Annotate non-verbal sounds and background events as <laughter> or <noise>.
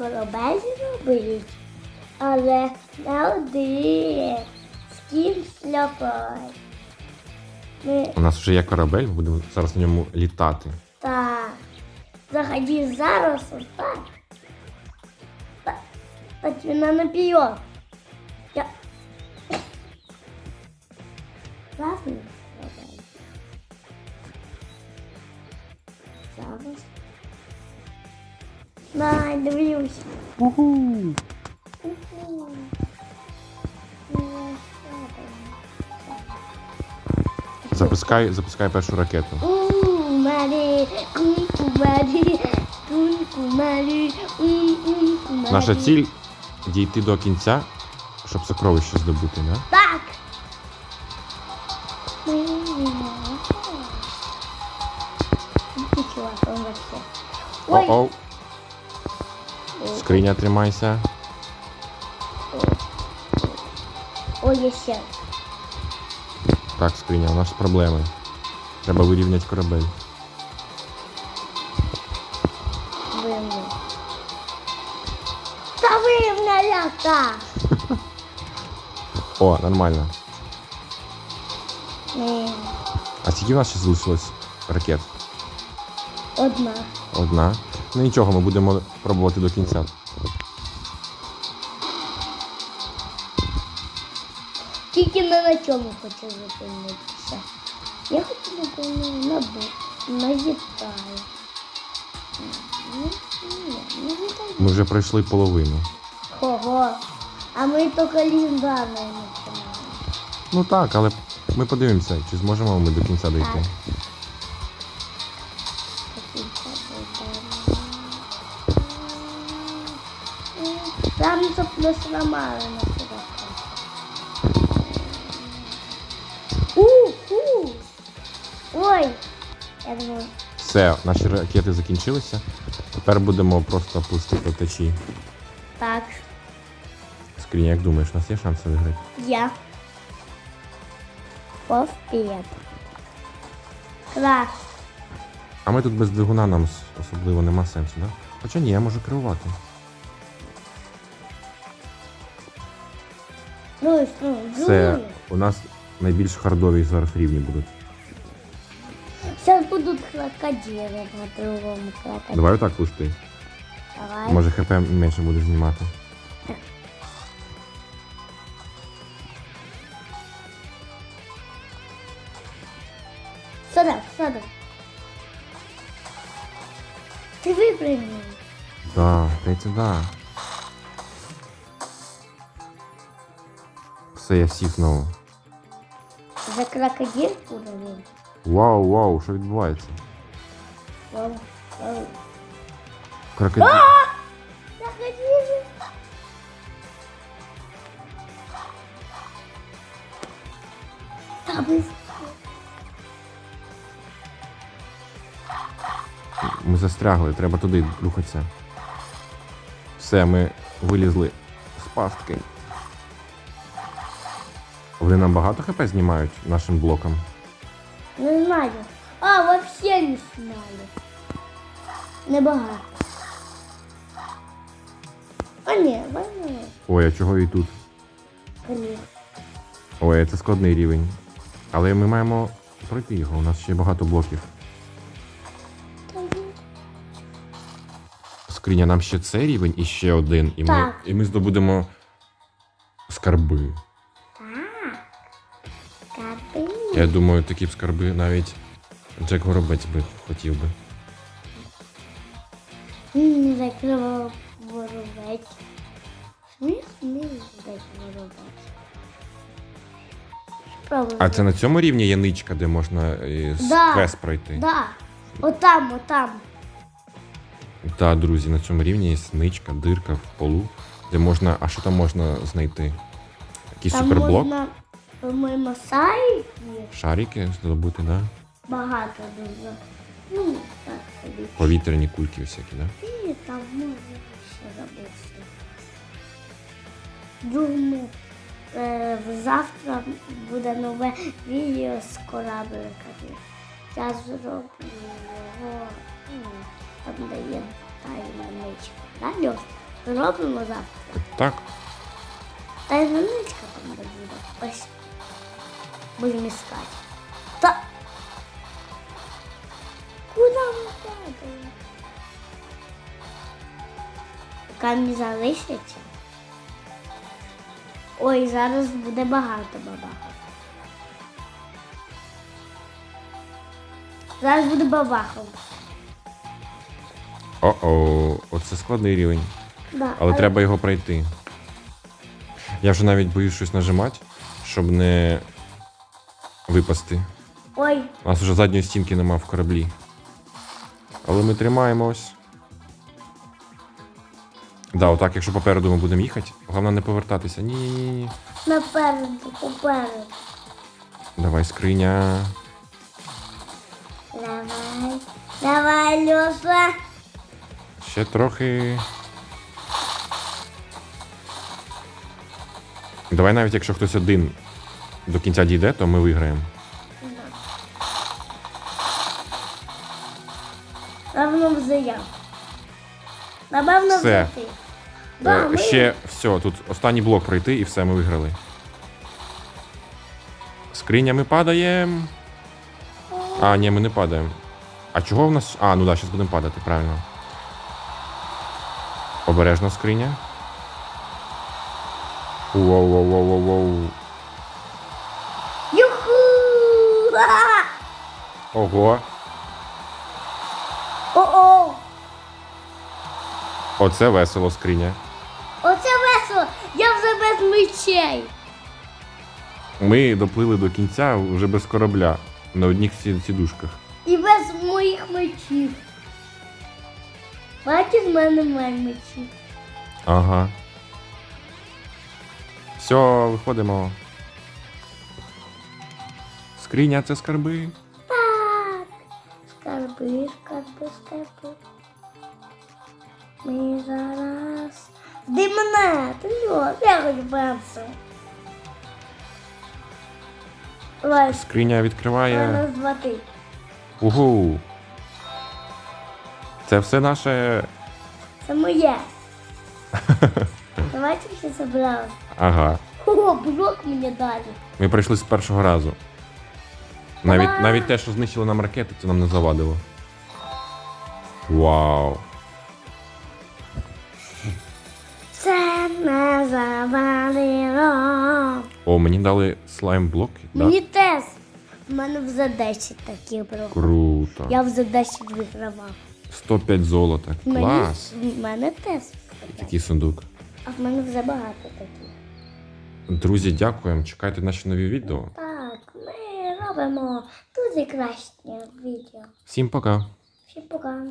корабель зробити, але не один. З кимсь льопай. Ми У нас вже є корабель, ми будемо зараз на ньому літати. так. Заходи зараз отак. Так, так він наперед. Я... Класний дивлюсь. Що там? Запускай, запускай першу ракету. Кумарі, кумарі, кумарі, кумарі. Наша ціль дійти до кінця, щоб сокровище здобути, да? Так. Ой, О-оу. Скриня тримайся. ой, є ще. Так, скриня, у нас проблеми. Треба вирівняти корабель. Вимна. Та вимна ляка. О, нормально. Ні, А скільки у нас ще залишилось ракет? Одна. Одна. Ну нічого, ми будемо пробувати до кінця. Тільки не на чому хочу зупинитися. Я хочу зупинитися на бу. На гітарі. Гітарі. Ми вже пройшли половину. Ого. А ми тільки ліндами не починаємо. Ну так, але ми подивимося, чи зможемо ми до кінця дойти. Так. Там заплюс ламали Ой. Я думаю, Все, наші ракети закінчилися. Тепер будемо просто пустити течі. так, Скриня, як думаєш, у нас є шанси виграти? я. Повп'єт. Клас. А ми тут без двигуна нам особливо нема сенсу, да? Хоча ні, я можу керувати. Ну, ну, Це у нас найбільш хардові зараз рівні будуть. Сейчас будут крокодилы на другому крокодиле. Давай отак пусти. Давай. Може хп менше буде знімати. Сюда, сюда. Ты выпрыгнул. Да, здається, да. Все, я сів знову. За крокодил уровень. Вау, вау, що відбувається? Крокодил. Ми застрягли, треба туди рухатися. Все, ми вилізли з пастки. Вони нам багато хп знімають нашим блоком. Не знаю. А, вообще не сняли. Небагато. А ні, вони. Ой, а чого і тут? Блін. Ой, це складний рівень. Але ми маємо пройти його, у нас ще багато блоків. Скриня, нам ще цей рівень і ще один, і ми, Так. і ми здобудемо скарби. Так. Капи. Я думаю, такі б скарби навіть Джек Горобець би хотів би. Воровать. Правда. А це на цьому рівні є ничка, де можна е, Да. квест пройти. Да. Отам, отам. Так, друзі, на цьому рівні є ничка, дирка в полу, де можна. А що там можна знайти? Якийсь суперблок? можна, по-моєму, сайті Шарики здобути, да? Багато дуже. Ну, так собі. Повітряні кульки всякі, да? І там можна ще забути. Думаю, е, завтра буде нове відео з корабликами. Я зроблю його, ну, там де є. Да, Льош? Зробимо завтра. Так, Та й наничка там де буде. Ось. Будемо іскати. Камні залишаться. Ой, зараз буде багато бабахів. Зараз буде бабахом. о-о, оце складний рівень. Да, Але треба його пройти. Я вже навіть боюсь щось нажимати, щоб не випасти. Ой, У нас вже задньої стінки нема в кораблі. Але ми тримаємось. Да, отак, якщо попереду ми будемо їхати, головне не повертатися. Ні, ні, ні, ні. напереду, попереду. Давай, скриня. Давай. Давай, Леша. Ще трохи. Давай навіть якщо хтось один до кінця дійде, то ми виграємо. Вже я. Напевно, Все. вже. Да, Е, ми... Ще все, тут останній блок пройти і все, ми виграли. Скриня, ми падаємо. А, ні, ми не падаємо. А чого в нас. А, ну да, зараз будемо падати, правильно. Обережно скриня. Воу-воу-воу-воу-воу. Юху! А! Ого. О-о! Оце весело скриня. Оце весело! Я вже без мечей! Ми доплили до кінця вже без корабля. На одних сідушках. І без моїх мечів. Бачиш, в мене немає мечів. Ага. Все, виходимо. Скриня це скарби. Так. Скарби, скарби, скарби. Ми зараз. Де мене? Ти? Я хочу перше. Давай, Скриня відкриває. раз, два, три. Угу. Це все наше. Це моє. <laughs> Давайте все забрали. Ага. О, блок мені дали. Ми пройшли з першого разу. Навіть, навіть те, що знищили нам ракети, це нам не завадило. Вау. Не завалило. О, мені дали слайм блоки. Да? Мені теж. У мене вже 10 таких було. Круто. Я вже 10 вигравав. 105 золота. Мені, Клас. в мене теж. Такий сундук. А в мене вже багато таких. Друзі, дякуємо. Чекайте наші нові відео. Так, ми робимо дуже кращі відео. Всім пока. Всім пока.